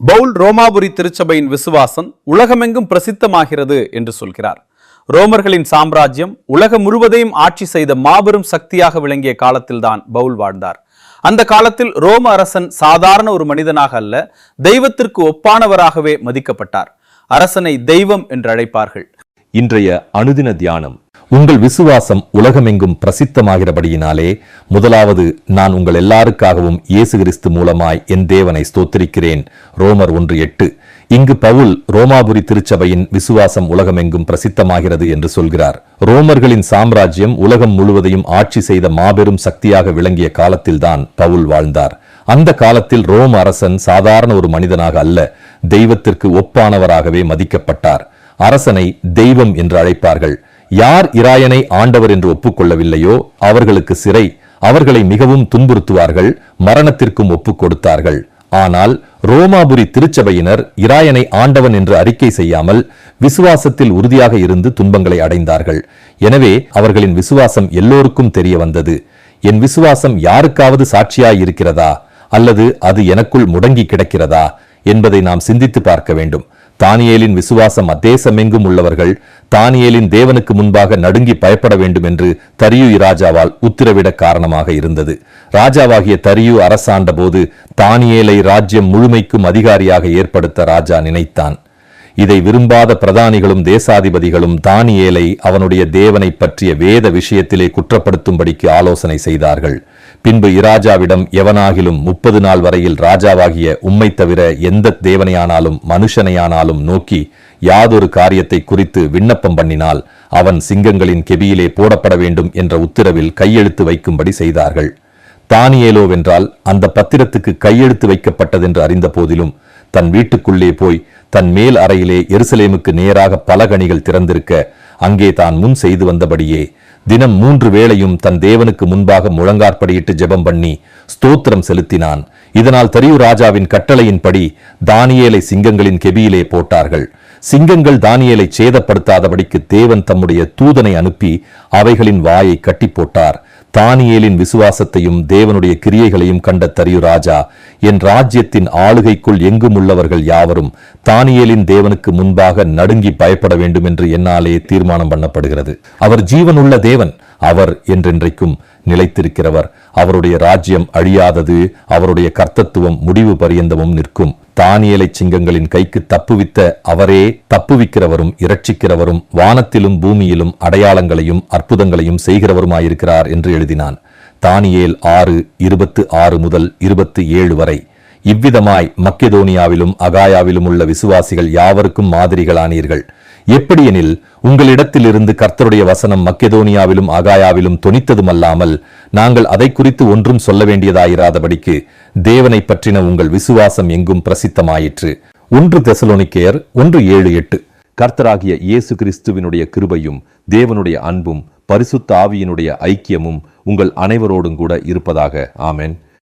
பவுல் ரோமாபுரி திருச்சபையின் விசுவாசம் உலகமெங்கும் பிரசித்தமாகிறது என்று சொல்கிறார். ரோமர்களின் சாம்ராஜ்யம் உலகம் முழுவதையும் ஆட்சி செய்த மாபெரும் சக்தியாக விளங்கிய காலத்தில்தான் பவுல் வாழ்ந்தார். அந்த காலத்தில் ரோம அரசன் சாதாரண ஒரு மனிதனாக அல்ல தெய்வத்திற்கு ஒப்பானவராகவே மதிக்கப்பட்டார். அரசனை தெய்வம் என்று அழைப்பார்கள். இன்றைய அனுதின தியானம். உங்கள் விசுவாசம் உலகமெங்கும் பிரசித்தமாகிறபடியினாலே முதலாவது நான் உங்கள் எல்லாருக்காகவும் இயேசு கிறிஸ்து மூலமாய் என் தேவனை ஸ்தோத்திரிக்கிறேன். ரோமர் ஒன்று எட்டு. இங்கு பவுல் ரோமாபுரி திருச்சபையின் விசுவாசம் உலகமெங்கும் பிரசித்தமாகிறது என்று சொல்கிறார். ரோமர்களின் சாம்ராஜ்யம் உலகம் முழுவதையும் ஆட்சி செய்த மாபெரும் சக்தியாக விளங்கிய காலத்தில்தான் பவுல் வாழ்ந்தார். அந்த காலத்தில் ரோம் அரசன் சாதாரண ஒரு மனிதனாக அல்ல தெய்வத்திற்கு ஒப்பானவராகவே மதிக்கப்பட்டார். அரசனை தெய்வம் என்று அழைப்பார்கள். யார் இராயனை ஆண்டவர் என்று ஒப்புக்கொள்ளவில்லையோ அவர்களுக்கு சிறை அவர்களை மிகவும் துன்புறுத்துவார்கள் மரணத்திற்கும் ஒப்புக் கொடுத்தார்கள். ஆனால் ரோமாபுரி திருச்சபையினர் இராயனை ஆண்டவன் என்று அறிக்கை செய்யாமல் விசுவாசத்தில் உறுதியாக இருந்து துன்பங்களை அடைந்தார்கள். எனவே அவர்களின் விசுவாசம் எல்லோருக்கும் தெரிய வந்தது. என் விசுவாசம் யாருக்காவது சாட்சியாய் இருக்கிறதா அல்லது அது எனக்குள் முடங்கி கிடக்கிறதா? என்பதை நாம் சிந்தித்து பார்க்க வேண்டும். தானியேலின் விசுவாசம் அத்தேசமெங்கும் உள்ளவர்கள் தானியேலின் தேவனுக்கு முன்பாக நடுங்கி பயப்பட வேண்டும் என்று தரியு ராஜாவால் உத்தரவிட காரணமாக இருந்தது. ராஜாவாகிய தரியு அரசாண்ட போது தானியேலை ராஜ்யம் முழுமைக்கும் அதிகாரியாக ஏற்படுத்த ராஜா நினைத்தான். இதை விரும்பாத பிரதானிகளும் தேசாதிபதிகளும் தானியேலை அவனுடைய தேவனை பற்றிய வேத விஷயத்திலே குற்றப்படுத்தும்படிக்கு ஆலோசனை செய்தார்கள். பின்பு இராஜாவிடம் எவனாகிலும் முப்பது நாள் வரையில் ராஜாவாகிய உம்மை தவிர எந்த தேவனையானாலும் மனுஷனையானாலும் நோக்கி யாதொரு காரியத்தை குறித்து விண்ணப்பம் பண்ணினால் அவன் சிங்கங்களின் கெபியிலே போடப்பட வேண்டும் என்ற உத்தரவில் கையெழுத்து வைக்கும்படி செய்தார்கள். தானியேலோவென்றால் அந்த பத்திரத்துக்கு கையெழுத்து வைக்கப்பட்டதென்று அறிந்த போதிலும் தன் வீட்டுக்குள்ளே போய் தன் மேல் அறையிலே எருசலேமுக்கு நேராக பல கணிகள் திறந்திருக்க அங்கே தான் முன் செய்து வந்தபடியே தினம் மூன்று வேளையும் தன் தேவனுக்கு முன்பாக முழங்காற்படியிட்டு ஜெபம் பண்ணி ஸ்தோத்திரம் செலுத்தினான். இதனால் தெரியு ராஜாவின் கட்டளையின்படி தானியேலை சிங்கங்களின் கெபியிலே போட்டார்கள். சிங்கங்கள் தானியலை சேதப்படுத்தாதபடிக்கு தேவன் தம்முடைய தூதனை அனுப்பி அவைகளின் வாயை கட்டி போட்டார் தானியேலின் விசுவாசத்தையும் தேவனுடைய கிரியைகளையும் கண்ட தரியு ராஜா என் ராஜ்யத்தின் ஆளுகைக்குள் எங்கும் உள்ளவர்கள் யாவரும் தானியேலின் தேவனுக்கு முன்பாக நடுங்கி பயப்பட வேண்டும் என்று என்னாலே தீர்மானம் பண்ணப்படுகிறது. அவர் ஜீவனுள்ள தேவன் அவர் என்றென்றைக்கும் நிலைத்திருக்கிறவர். அவருடைய ராஜ்யம் அழியாதது அவருடைய கர்த்தத்துவம் முடிவு பரியந்தமும் நிற்கும். தானியலை சிங்கங்களின் கைக்கு தப்புவித்த அவரே தப்புவிக்கிறவரும் இரட்சிக்கிறவரும் வானத்திலும் பூமியிலும் அடையாளங்களையும் அற்புதங்களையும் செய்கிறவருமாயிருக்கிறார் என்று எழுதினான். தானியேல் ஆறு இருபத்து ஆறு முதல் இருபத்து ஏழு வரை. இவ்விதமாய் மக்கெதோனியாவிலும் அகாயாவிலும் உள்ள விசுவாசிகள் யாவருக்கும் மாதிரிகளானீர்கள். எப்படியெனில் உங்களிடத்திலிருந்து கர்த்தருடைய வசனம் மக்கெதோனியாவிலும் ஆகாயாவிலும் தொனித்ததுமல்லாமல் நாங்கள் அதை குறித்து ஒன்றும் சொல்ல வேண்டியதாயிராதபடிக்கு தேவனை பற்றின உங்கள் விசுவாசம் எங்கும் பிரசித்தமாயிற்று. ஒன்று தெசலோனிக்கேயர் ஒன்று ஏழு எட்டு. கர்த்தராகிய இயேசு கிறிஸ்துவினுடைய கிருபையும் தேவனுடைய அன்பும் பரிசுத்த ஆவியினுடைய ஐக்கியமும் உங்கள் அனைவரோடும் கூட இருப்பதாக. ஆமேன்.